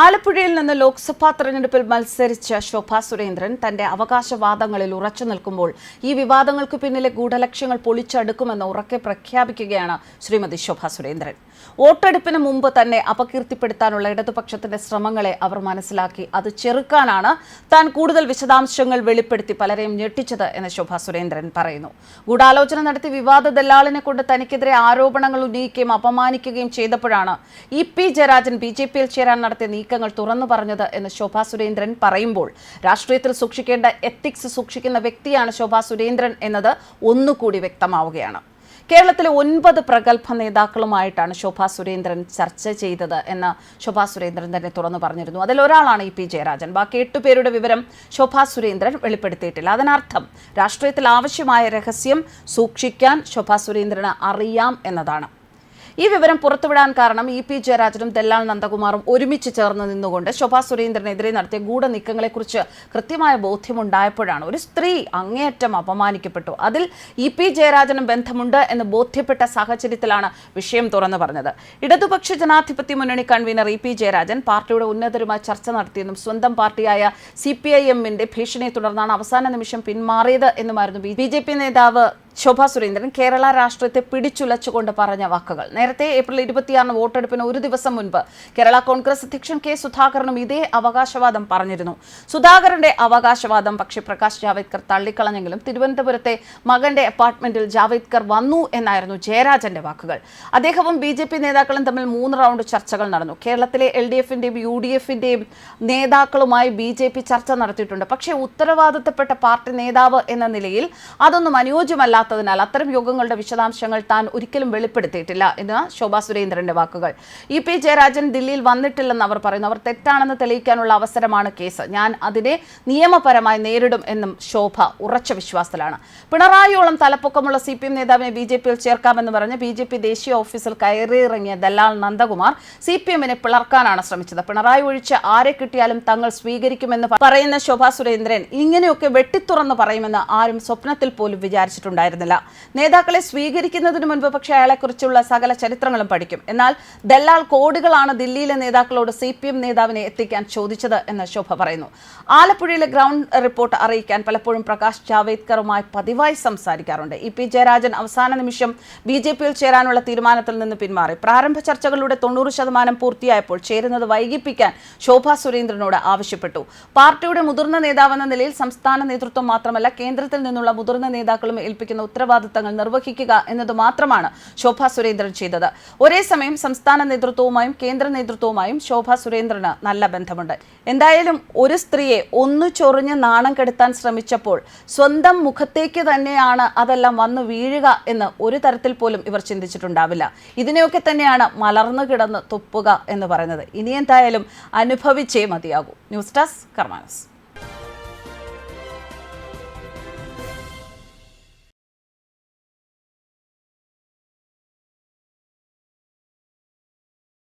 ആലപ്പുഴയിൽ നിന്ന് ലോക്സഭാ തെരഞ്ഞെടുപ്പിൽ മത്സരിച്ച ശോഭ സുരേന്ദ്രൻ തന്റെ അവകാശവാദങ്ങളിൽ ഉറച്ചു നിൽക്കുമ്പോൾ ഈ വിവാദങ്ങൾക്ക് പിന്നിലെ ഗൂഢലക്ഷ്യങ്ങൾ പൊളിച്ചടുക്കുമെന്ന് ഉറക്കെ പ്രഖ്യാപിക്കുകയാണ് ശ്രീമതി ശോഭ സുരേന്ദ്രൻ. വോട്ടെടുപ്പിന് മുമ്പ് തന്നെ അപകീർത്തിപ്പെടുത്താനുള്ള ഇടതുപക്ഷത്തിന്റെ ശ്രമങ്ങളെ അവർ മനസ്സിലാക്കി. അത് ചെറുക്കാനാണ്. താൻ കൂടുതൽ വിശദാംശങ്ങൾ വെളിപ്പെടുത്തി പലരെയും ഞെട്ടിച്ചത് എന്ന് ശോഭാ സുരേന്ദ്രൻ പറയുന്നു. ഗൂഢാലോചന നടത്തി വിവാദ ദല്ലാളിനെ കൊണ്ട് തനിക്കെതിരെ ആരോപണങ്ങൾ ഉന്നയിക്കുകയും അപമാനിക്കുകയും ചെയ്തപ്പോഴാണ് E P Jayarajan B J പിയിൽ ചേരാൻ നടത്തിയ നീക്കങ്ങൾ തുറന്നു പറഞ്ഞത് എന്ന് ശോഭാ സുരേന്ദ്രൻ പറയുമ്പോൾ രാഷ്ട്രീയത്തിൽ സൂക്ഷിക്കേണ്ട എത്തിക്സ് സൂക്ഷിക്കുന്ന വ്യക്തിയാണ് ശോഭാ സുരേന്ദ്രൻ എന്നത് ഒന്നുകൂടി വ്യക്തമാവുകയാണ്. കേരളത്തിലെ ഒൻപത് പ്രഗത്ഭ നേതാക്കളുമായിട്ടാണ് ശോഭാ സുരേന്ദ്രൻ ചർച്ച ചെയ്തത് എന്ന് ശോഭാ സുരേന്ദ്രൻ തന്നെ തുറന്നു പറഞ്ഞിരുന്നു. അതിലൊരാളാണ് ഇ പി ജയരാജൻ. ബാക്കി എട്ട് പേരുടെ വിവരം ശോഭാ സുരേന്ദ്രൻ വെളിപ്പെടുത്തിയിട്ടില്ല. അതിനർത്ഥം രാഷ്ട്രീയത്തിൽ ആവശ്യമായ രഹസ്യം സൂക്ഷിക്കാൻ ശോഭാ സുരേന്ദ്രന് അറിയാം എന്നതാണ്. ഈ വിവരം പുറത്തുവിടാൻ കാരണം ഇ പി ജയരാജനും ദല്ലാൽ നന്ദകുമാറും ഒരുമിച്ച് ചേർന്ന് നിന്നുകൊണ്ട് ശോഭാ സുരേന്ദ്രനെതിരെ നടത്തിയ ഗൂഢനീക്കങ്ങളെക്കുറിച്ച് കൃത്യമായ ബോധ്യമുണ്ടായപ്പോഴാണ് ഒരു സ്ത്രീ അങ്ങേയറ്റം അപമാനിക്കപ്പെട്ടു. അതിൽ ഇ പി ജയരാജനും ബന്ധമുണ്ട് എന്ന് ബോധ്യപ്പെട്ട സാഹചര്യത്തിലാണ് വിഷയം തുറന്നു പറഞ്ഞത്. ഇടതുപക്ഷ ജനാധിപത്യ മുന്നണി കൺവീനർ ഇ പി ജയരാജൻ പാർട്ടിയുടെ ഉന്നതരുമായി ചർച്ച നടത്തിയെന്നും സ്വന്തം പാർട്ടിയായ സി പി ഐ എമ്മിന്റെ ഭീഷണിയെ തുടർന്നാണ് അവസാന നിമിഷം പിന്മാറിയത് എന്നുമായിരുന്നു ബി ജെ പി നേതാവ് ശോഭാ സുരേന്ദ്രൻ കേരള രാഷ്ട്രീയത്തെ പിടിച്ചുലച്ചുകൊണ്ട് പറഞ്ഞ വാക്കുകൾ. നേരത്തെ ഏപ്രിൽ ഇരുപത്തിയാറിന് വോട്ടെടുപ്പിന് ഒരു ദിവസം മുൻപ് കേരള കോൺഗ്രസ് അധ്യക്ഷൻ കെ സുധാകരനും ഇതേ അവകാശവാദം പറഞ്ഞിരുന്നു. സുധാകരന്റെ അവകാശവാദം പക്ഷേ പ്രകാശ് ജാവേദ്കർ തള്ളിക്കളഞ്ഞെങ്കിലും തിരുവനന്തപുരത്തെ മകന്റെ അപ്പാർട്ട്മെന്റിൽ ജാവേദ്കർ വന്നു എന്നായിരുന്നു ജയരാജന്റെ വാക്കുകൾ. അദ്ദേഹവും ബി നേതാക്കളും തമ്മിൽ മൂന്ന് റൗണ്ട് ചർച്ചകൾ നടന്നു. കേരളത്തിലെ എൽ ഡി എഫിന്റെയും നേതാക്കളുമായി ബി ചർച്ച നടത്തിയിട്ടുണ്ട്. പക്ഷേ ഉത്തരവാദിത്തപ്പെട്ട പാർട്ടി നേതാവ് എന്ന നിലയിൽ അതൊന്നും അനുയോജ്യമല്ലാത്തതിനാൽ അത്തരം യോഗങ്ങളുടെ വിശദാംശങ്ങൾ താൻ ഒരിക്കലും വെളിപ്പെടുത്തിയിട്ടില്ല എന്ന് ശോഭാ സുരേന്ദ്രന്റെ വാക്കുകൾ. ഇ പി ജയരാജൻ ദില്ലിയിൽ വന്നിട്ടില്ലെന്ന് അവർ പറയുന്നു. അവർ തെറ്റാണെന്ന് തെളിയിക്കാനുള്ള അവസരമാണ് കേസ്. ഞാൻ അതിനെ നിയമപരമായി നേരിടും എന്നും ശോഭ ഉറച്ച വിശ്വാസത്തിലാണ്. പിണറായിയോളം തലപ്പൊക്കമുള്ള സി പി എം നേതാവിനെ ബി ജെ പിയിൽ ചേർക്കാമെന്ന് പറഞ്ഞ് ബി ജെ പി ദേശീയ ഓഫീസിൽ കയറിയിറങ്ങിയ ദല്ലാൽ നന്ദകുമാർ സി പി എമ്മിനെ പിളർക്കാനാണ് ശ്രമിച്ചത്. പിണറായി ഒഴിച്ച് ആരെ കിട്ടിയാലും തങ്ങൾ സ്വീകരിക്കുമെന്ന് പറയുന്ന ശോഭാ സുരേന്ദ്രൻ ഇങ്ങനെയൊക്കെ വെട്ടിത്തുറന്ന് പറയുമെന്ന് ആരും സ്വപ്നത്തിൽ പോലും വിചാരിച്ചിട്ടുണ്ടായിരുന്നില്ല നേതാക്കളെ സ്വീകരിക്കുന്നതിന് മുൻപ് പക്ഷേ അയാളെക്കുറിച്ചുള്ള സകല ചരിത്രങ്ങളും പഠിക്കും. എന്നാൽ ദല്ലാൽ കോടികളാണ് ദില്ലിയിലെ നേതാക്കളോട് സി പി എം നേതാവിനെ എത്തിക്കാൻ ചോദിച്ചത് എന്ന് ശോഭ പറയുന്നു. ആലപ്പുഴയിലെ ഗ്രൗണ്ട് റിപ്പോർട്ട് അറിയിക്കാൻ പലപ്പോഴും പ്രകാശ് ജാവേദ്കറുമായി പതിവായി സംസാരിക്കാറുണ്ട്. ഇ പി ജയരാജൻ അവസാന നിമിഷം ബി ജെ പിയിൽ ചേരാനുള്ള തീരുമാനത്തിൽ നിന്ന് പിന്മാറി. പ്രാരംഭ ചർച്ചകളുടെ തൊണ്ണൂറ് ശതമാനം പൂർത്തിയായപ്പോൾ ചേരുന്നത് വൈകിപ്പിക്കാൻ ശോഭ സുരേന്ദ്രനോട് ആവശ്യപ്പെട്ടു. പാർട്ടിയുടെ മുതിർന്ന നേതാവെന്ന നിലയിൽ സംസ്ഥാന നേതൃത്വം മാത്രമല്ല കേന്ദ്രത്തിൽ നിന്നുള്ള മുതിർന്ന നേതാക്കളും ഏൽപ്പിക്കുന്ന ഉത്തരവാദിത്തങ്ങൾ നിർവഹിക്കുക എന്നത് മാത്രമാണ് ശോഭ സുരേന്ദ്രൻ ചെയ്തത്. ഒരേ സമയം സംസ്ഥാന നേതൃത്വവുമായും കേന്ദ്ര നേതൃത്വവുമായും ശോഭ സുരേന്ദ്രന് നല്ല ബന്ധമുണ്ട്. എന്തായാലും ഒരു സ്ത്രീയെ ഒന്നു ചൊറിഞ്ഞ് നാണം കെടുത്താൻ ശ്രമിച്ചപ്പോൾ സ്വന്തം മുഖത്തേക്ക് തന്നെയാണ് അതെല്ലാം വന്നു വീഴുക എന്ന് ഒരു തരത്തിൽ പോലും ഇവർ ചിന്തിച്ചിട്ടുണ്ടാവില്ല. ഇതിനെയൊക്കെ തന്നെയാണ് മലർന്നു കിടന്ന് തുപ്പുക എന്ന് പറയുന്നത്. ഇനി എന്തായാലും അനുഭവിച്ചേ മതിയാകൂ. News desk കർമാനസ്.